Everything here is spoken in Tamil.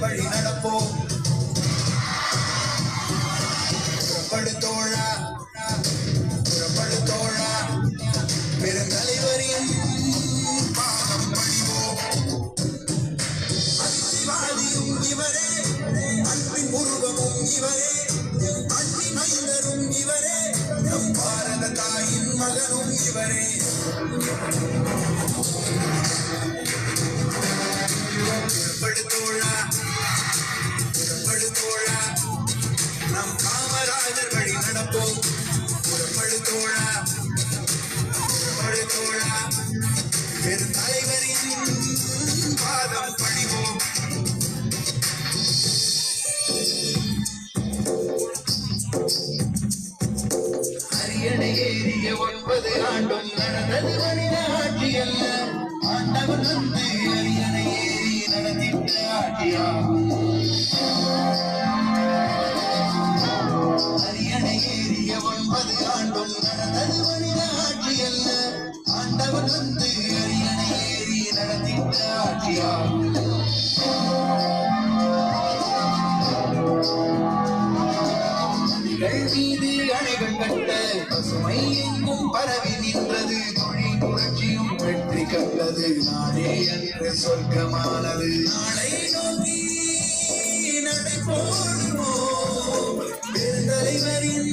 வழி நடப்போம். புறப்படு தோழா. புறப்படு தோழா. பெருந்தலைவரின் பாதம் பணிவோம். அதிசிவாதியும் இவரே அன்பின் உருவமும் இவரே அன்பின் மைந்தரும் இவரே நம் பாரத தாயின் மகனும் இவரே. காமராஜர் வழி நடப்போம் புறப்படு தோழா புறப்படு தோழா. பெரு தலைவரின் பாதம் பணிவோம். அரியணை ஏறிய ஒன்பது ஆண்டும் நடந்தது மனித ஆட்சி அல்ல. ஆண்டவன் வந்து அறிய வந்து அரியணை ஏறி நடத்திட்ட மீது அணைகள் கட்ட பசுமை எங்கும் பரவி நின்றது தொழில் புரட்சியும் வெற்றி கண்டது நாடே என்று சொர்க்கமானது நாளை நோக்கி நடை போடுவோம் பெருந்தலைவரின்